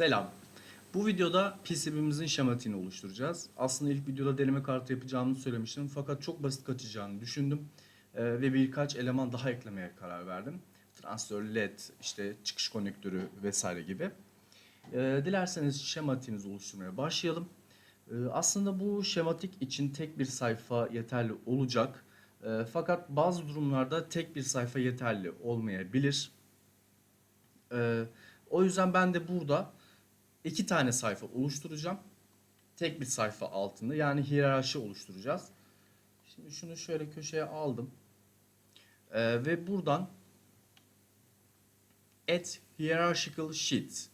Selam. Bu videoda PCB'mizin şematiğini oluşturacağız. Aslında ilk videoda deneme kartı yapacağımı söylemiştim fakat çok basit kaçacağını düşündüm Ee, ve birkaç eleman daha eklemeye karar verdim. Transistör, led, işte çıkış konektörü vesaire gibi. Ee, dilerseniz şematiğimizi oluşturmaya başlayalım. Ee, aslında bu şematik için tek bir sayfa yeterli olacak. Ee, fakat bazı durumlarda tek bir sayfa yeterli olmayabilir. Ee, o yüzden ben de burada iki tane sayfa oluşturacağım. Tek bir sayfa altında yani hiyerarşi oluşturacağız. Şimdi şunu şöyle köşeye aldım. Ee, ve buradan Add Hierarchical Sheet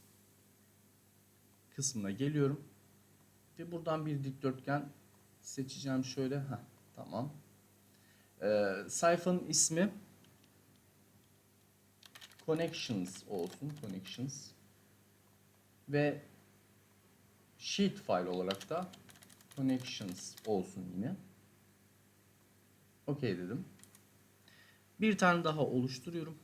kısmına geliyorum. Ve buradan bir dikdörtgen seçeceğim şöyle. Heh, tamam. Ee, sayfanın ismi Connections olsun. Connections. Ve sheet file olarak da connections olsun yine. Okey dedim. Bir tane daha oluşturuyorum.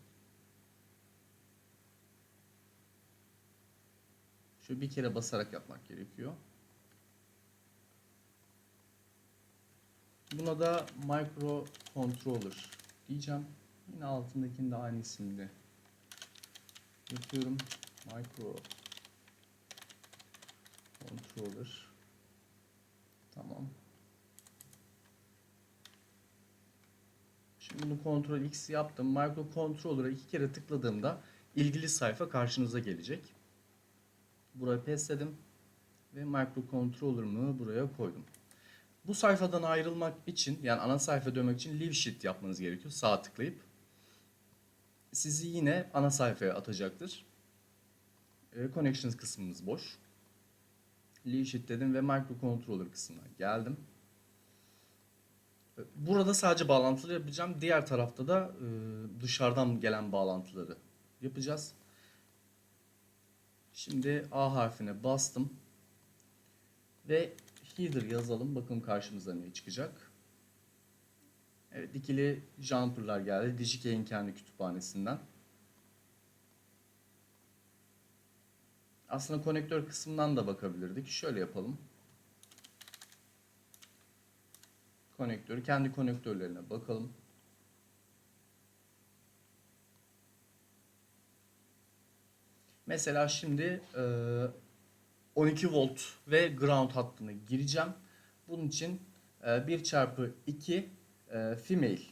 Şöyle bir kere basarak yapmak gerekiyor. Buna da micro controller diyeceğim. Yine altındakini de aynı isimde yapıyorum. Micro controller. Tamam. Şimdi bunu Ctrl X yaptım. Micro controller'a iki kere tıkladığımda ilgili sayfa karşınıza gelecek. Buraya pesledim ve micro controller'ımı buraya koydum. Bu sayfadan ayrılmak için yani ana sayfa dönmek için leave sheet yapmanız gerekiyor. Sağ tıklayıp sizi yine ana sayfaya atacaktır. E, connections kısmımız boş. Leave sheet dedim ve microcontroller kısmına geldim. Burada sadece bağlantıları yapacağım. Diğer tarafta da e, dışarıdan gelen bağlantıları yapacağız. Şimdi A harfine bastım. Ve header yazalım. Bakın karşımıza ne çıkacak. Evet ikili jumper'lar geldi. Digikey'in kendi kütüphanesinden. Aslında konektör kısmından da bakabilirdik. Şöyle yapalım. Konektörü kendi konektörlerine bakalım. Mesela şimdi e, 12 volt ve ground hattına gireceğim. Bunun için e, 1 çarpı 2 e, female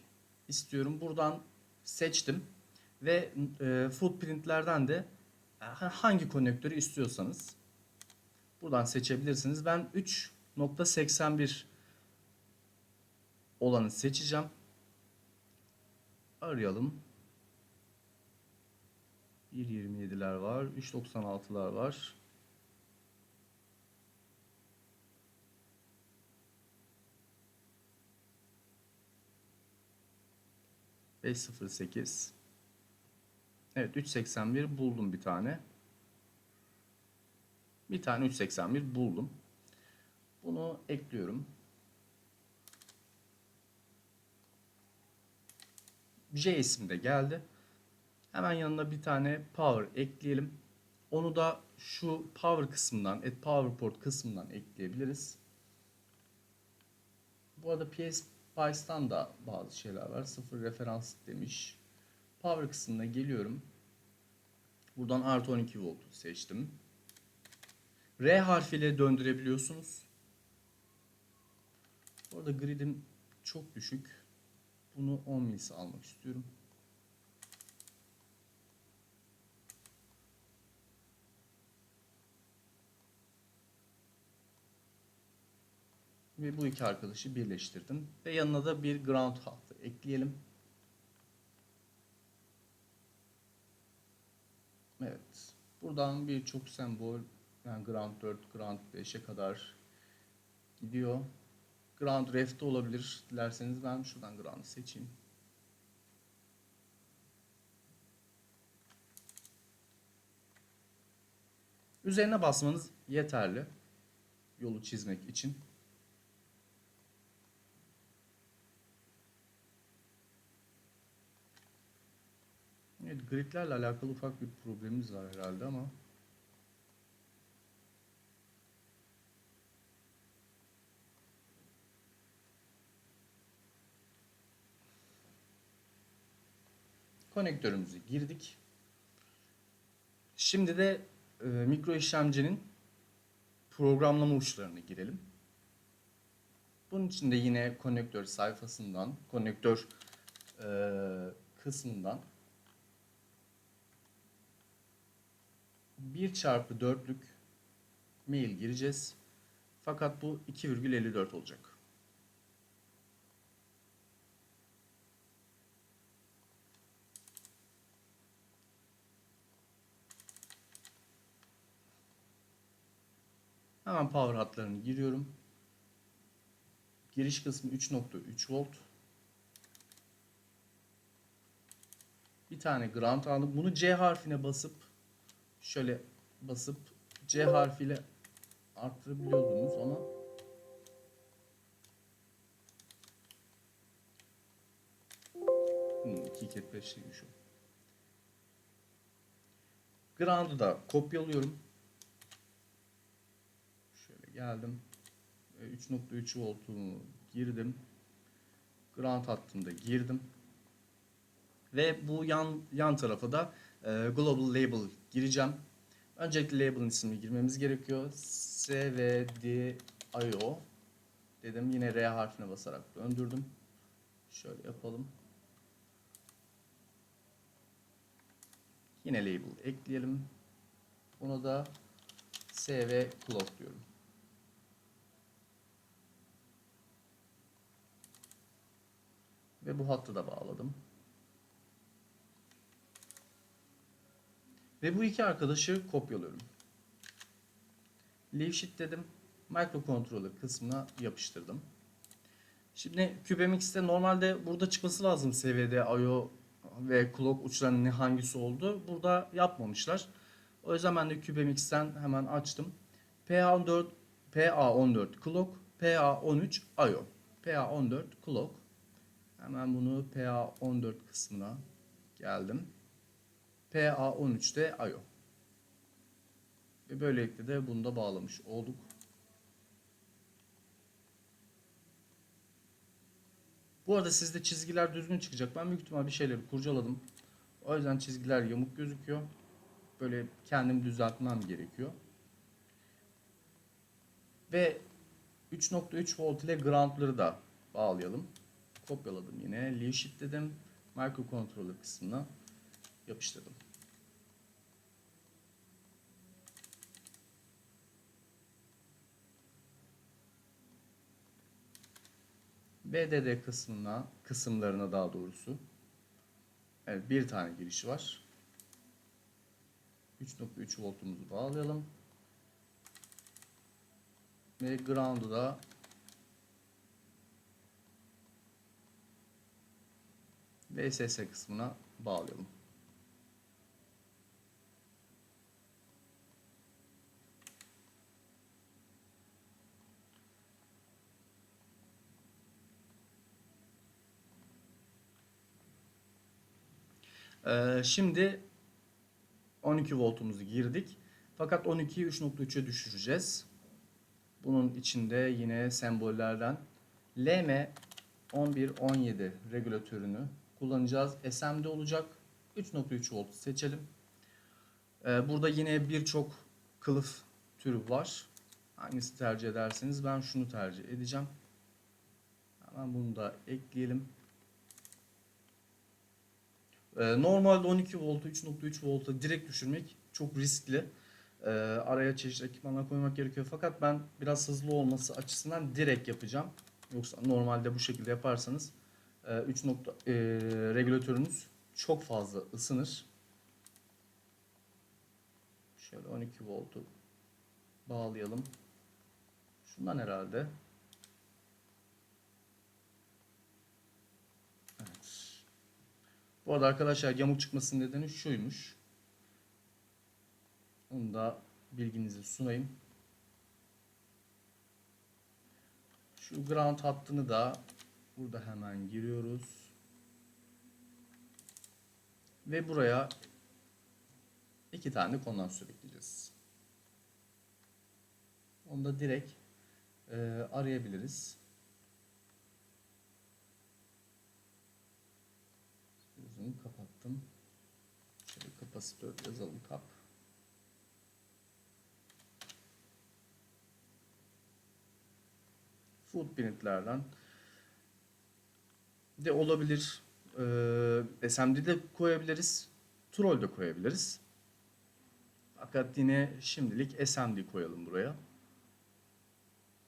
istiyorum. Buradan seçtim ve footprintlerden de hangi konektörü istiyorsanız buradan seçebilirsiniz. Ben 3.81 olanı seçeceğim. Arayalım. 1.27'ler var, 3.96'lar var. Beş sıfır sekiz. Evet 381 buldum bir tane. Bir tane 381 buldum. Bunu ekliyorum. J isimde geldi. Hemen yanına bir tane power ekleyelim. Onu da şu power kısmından, at power port kısmından ekleyebiliriz. Bu arada PS Spice'dan da bazı şeyler var. Sıfır referans demiş. Power kısmına geliyorum. Buradan artı 12 volt seçtim. R harfiyle döndürebiliyorsunuz. Bu arada grid'im çok düşük. Bunu 10 milis almak istiyorum. Ve bu iki arkadaşı birleştirdim. Ve yanına da bir ground hattı ekleyelim. Evet. Buradan birçok sembol yani ground 4, ground 5'e kadar gidiyor. Ground ref'te olabilir. Dilerseniz ben şuradan ground seçeyim. Üzerine basmanız yeterli. Yolu çizmek için. gridlerle alakalı ufak bir problemimiz var herhalde ama konektörümüzü girdik. Şimdi de e, mikro işlemcinin programlama uçlarını girelim. Bunun için de yine konektör sayfasından, konektör e, kısmından 1 çarpı 4'lük mail gireceğiz. Fakat bu 2,54 olacak. Hemen power hatlarını giriyorum. Giriş kısmı 3.3 volt. Bir tane ground aldım. Bunu C harfine basıp şöyle basıp C harfiyle arttırabiliyordunuz ama hmm, 2 ket 5'liymiş o. Ground'u da kopyalıyorum. Şöyle geldim. 3.3 voltumu girdim. Ground hattında girdim. Ve bu yan yan tarafa da e, global label gireceğim. Öncelikle label'ın ismini girmemiz gerekiyor. svdio dedim. Yine R harfine basarak döndürdüm. Şöyle yapalım. Yine label ekleyelim. Buna da sv clock diyorum. Ve bu hattı da bağladım. Ve bu iki arkadaşı kopyalıyorum. Leave sheet dedim. Microcontroller kısmına yapıştırdım. Şimdi CubeMX'te normalde burada çıkması lazım seviyede I.O. ve clock uçlarının hangisi oldu. Burada yapmamışlar. O yüzden ben de CubeMX'ten hemen açtım. PA14 PA14 clock, PA13 I.O. PA14 clock. Hemen bunu PA14 kısmına geldim. PA13'te IO. Ve böylelikle de bunu da bağlamış olduk. Bu arada sizde çizgiler düzgün çıkacak. Ben büyük ihtimal bir şeyleri kurcaladım. O yüzden çizgiler yamuk gözüküyor. Böyle kendim düzeltmem gerekiyor. Ve 3.3 volt ile ground'ları da bağlayalım. Kopyaladım yine. Leave shift dedim. Microcontroller kısmına yapıştırdım. BDD kısmına, kısımlarına daha doğrusu evet, bir tane giriş var. 3.3 voltumuzu bağlayalım. Ve ground'u da VSS kısmına bağlayalım. Ee, şimdi 12 voltumuzu girdik. Fakat 12'yi 3.3'e düşüreceğiz. Bunun içinde yine sembollerden LM 1117 regülatörünü kullanacağız. SM'de olacak. 3.3 volt seçelim. Ee, burada yine birçok kılıf türü var. Hangisi tercih ederseniz ben şunu tercih edeceğim. Hemen bunu da ekleyelim. Ee, normalde 12 voltu 3.3 volta direkt düşürmek çok riskli. Ee, araya çeşitli ekipmanlar koymak gerekiyor. Fakat ben biraz hızlı olması açısından direkt yapacağım. Yoksa normalde bu şekilde yaparsanız 3 e, nokta e, regülatörünüz çok fazla ısınır. Şöyle 12 voltu bağlayalım. Şundan herhalde. Bu arada arkadaşlar yamuk çıkmasının nedeni şuymuş. Onu da bilginizi sunayım. Şu ground hattını da burada hemen giriyoruz. Ve buraya iki tane kondansatör ekleyeceğiz. Onu da direkt e, arayabiliriz. Bunu kapattım. Şöyle kapasitör yazalım kap. Footprintlerden de olabilir. Ee, SMD de koyabiliriz. Troll de koyabiliriz. Fakat yine şimdilik SMD koyalım buraya.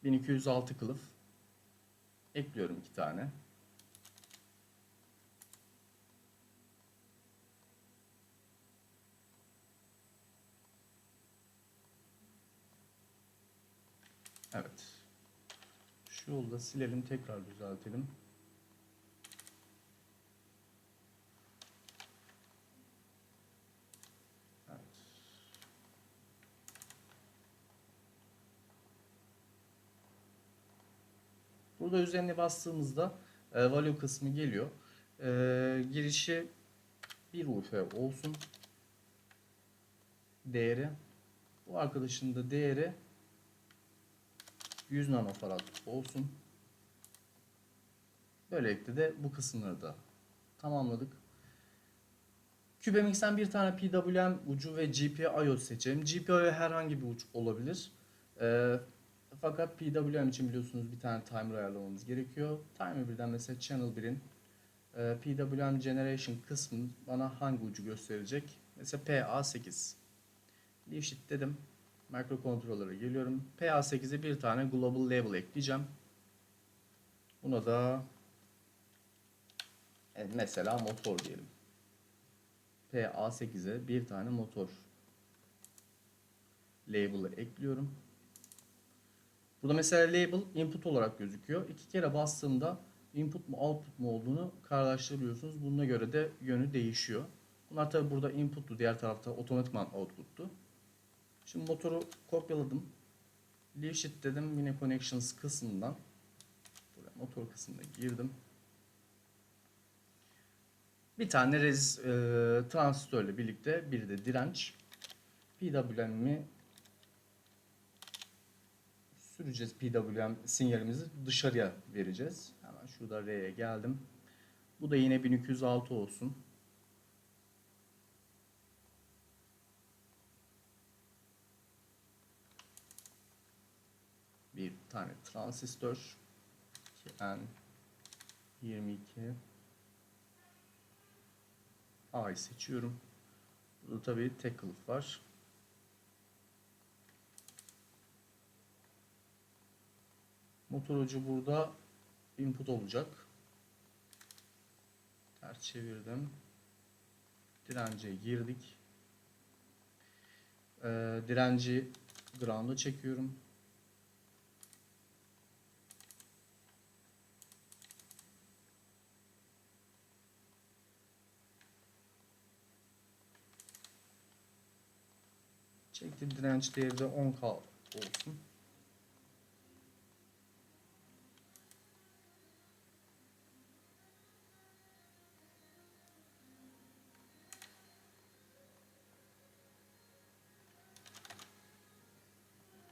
1206 kılıf. Ekliyorum iki tane. Evet. Şu yolda silelim tekrar düzeltelim. Evet. Burada üzerine bastığımızda e, value kısmı geliyor. E, girişi 1 UF olsun. Değeri. Bu arkadaşın da değeri 100 nanofarad olsun. Böylelikle de bu kısımları da tamamladık. CubeMX'ten bir tane PWM ucu ve GPIO seçelim. GPIO herhangi bir uç olabilir. Ee, fakat PWM için biliyorsunuz bir tane timer ayarlamamız gerekiyor. Timer birden mesela Channel 1'in e, PWM Generation kısmı bana hangi ucu gösterecek? Mesela PA8. Leave Shift dedim. Microcontroller'a geliyorum. PA8'e bir tane Global Label ekleyeceğim. Buna da e, mesela motor diyelim. PA8'e bir tane motor label'ı ekliyorum. Burada mesela label input olarak gözüküyor. İki kere bastığımda input mu output mu olduğunu kararlaştırabiliyorsunuz. Buna göre de yönü değişiyor. Bunlar tabi burada input'tu. Diğer tarafta otomatikman output'tu. Şimdi motoru kopyaladım. Leave dedim. Yine connections kısmından buraya motor kısmına girdim. Bir tane rez e, transistörle birlikte bir de direnç PWM'i süreceğiz PWM sinyalimizi dışarıya vereceğiz. Hemen şurada R'ye geldim. Bu da yine 1206 olsun. Bir tane transistör. N22 A'yı seçiyorum. Burada tabii tek kılıf var. Motor ucu burada input olacak. Ters çevirdim. Dirence girdik. Ee, direnci ground'a çekiyorum. Çekti direnç değeri de 10K olsun.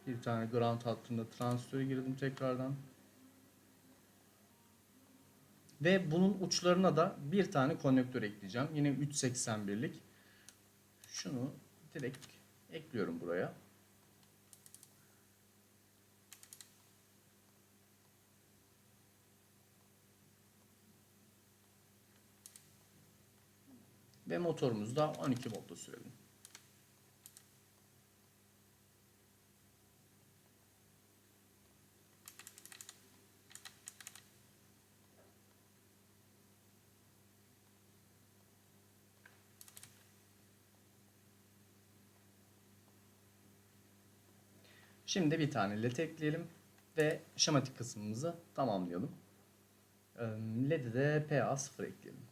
Bir tane ground hattında transistöre girdim tekrardan. Ve bunun uçlarına da bir tane konnektör ekleyeceğim. Yine 381'lik. Şunu direkt ekliyorum buraya. Ve motorumuzu da 12 voltta sürelim. Şimdi bir tane led ekleyelim ve şematik kısmımızı tamamlayalım. LED'e de PA0 ekleyelim.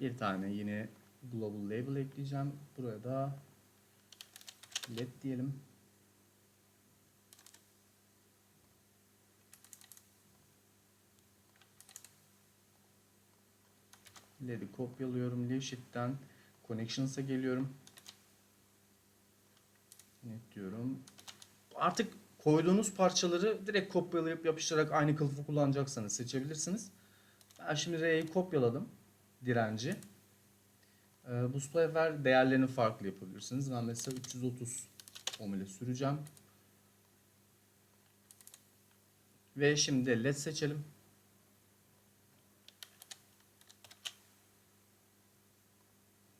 Bir tane yine global label ekleyeceğim. Buraya da led diyelim. LED'i kopyalıyorum. Leave connections'a geliyorum. Net diyorum. Artık koyduğunuz parçaları direkt kopyalayıp yapıştırarak aynı kılıfı kullanacaksanız seçebilirsiniz. Ben Şimdi R'yi kopyaladım. Direnci. Ee, bu sefer değerlerini farklı yapabilirsiniz. Ben mesela 330 ohm ile süreceğim. Ve şimdi led seçelim.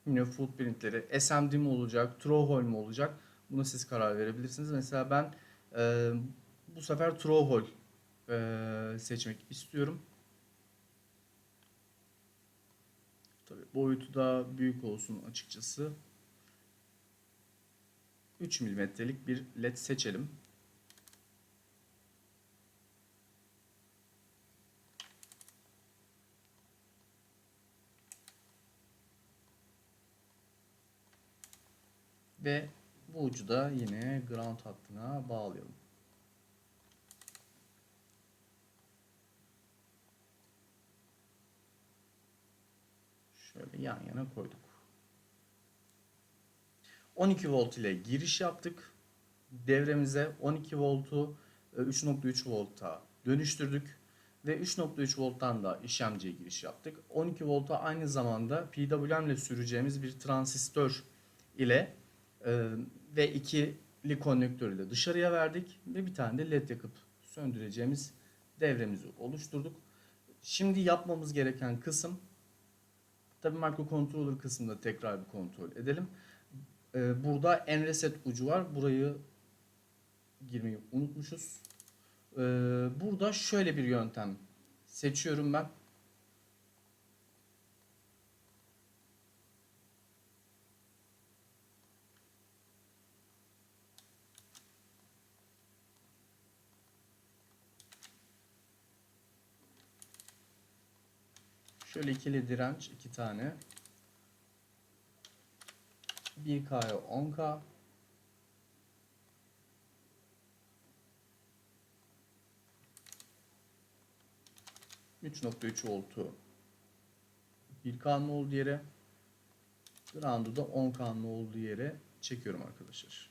Yine footprintleri SMD mi olacak, Trohol mu olacak? Buna siz karar verebilirsiniz. Mesela ben e, bu sefer Trohol e, seçmek istiyorum. Tabii boyutu da büyük olsun açıkçası. 3 milimetrelik bir led seçelim. Ve bu ucu da yine ground hattına bağlayalım. Şöyle yan yana koyduk. 12 volt ile giriş yaptık. Devremize 12 voltu e, 3.3 volta dönüştürdük. Ve 3.3 volttan da işlemciye giriş yaptık. 12 volta aynı zamanda PWM ile süreceğimiz bir transistör ile e, ve ikili konnektör ile dışarıya verdik. Ve bir tane de led yakıp söndüreceğimiz devremizi oluşturduk. Şimdi yapmamız gereken kısım Tabii microcontroller kısmında tekrar bir kontrol edelim. Ee, burada en reset ucu var. Burayı girmeyi unutmuşuz. Ee, burada şöyle bir yöntem seçiyorum ben. Şöyle ikili direnç iki tane. 1K'ya 10K. ...3.3 voltu... ...1K'nın olduğu yere... ...ground'u da 10K'nın olduğu yere... ...çekiyorum arkadaşlar.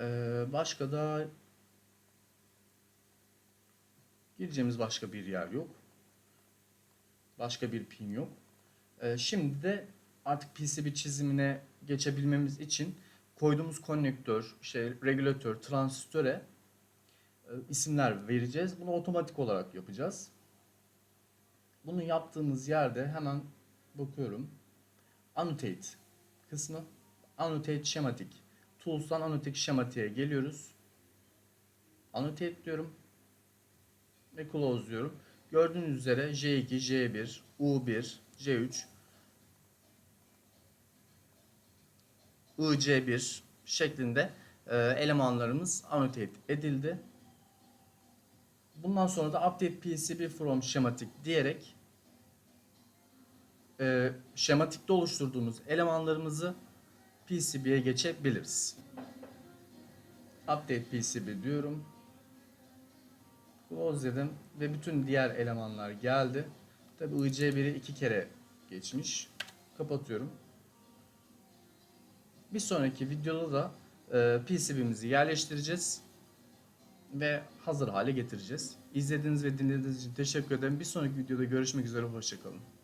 Ee, başka da gireceğimiz başka bir yer yok. Başka bir pin yok. Ee, şimdi de artık PCB çizimine geçebilmemiz için koyduğumuz konnektör, işte regülatör, transistöre e, isimler vereceğiz. Bunu otomatik olarak yapacağız. Bunu yaptığımız yerde hemen bakıyorum. Annotate kısmı. Annotate schematic. Tools'tan Annotate schematic'e geliyoruz. Annotate diyorum ve close diyorum. Gördüğünüz üzere J2, J1, U1, J3, IC1 şeklinde e, elemanlarımız annotate edildi. Bundan sonra da update PCB from schematic diyerek e, şematikte oluşturduğumuz elemanlarımızı PCB'ye geçebiliriz. Update PCB diyorum. Close dedim ve bütün diğer elemanlar geldi. Tabi IC1'i iki kere geçmiş. Kapatıyorum. Bir sonraki videoda da e, PCB'mizi yerleştireceğiz ve hazır hale getireceğiz. İzlediğiniz ve dinlediğiniz için teşekkür ederim. Bir sonraki videoda görüşmek üzere. Hoşçakalın.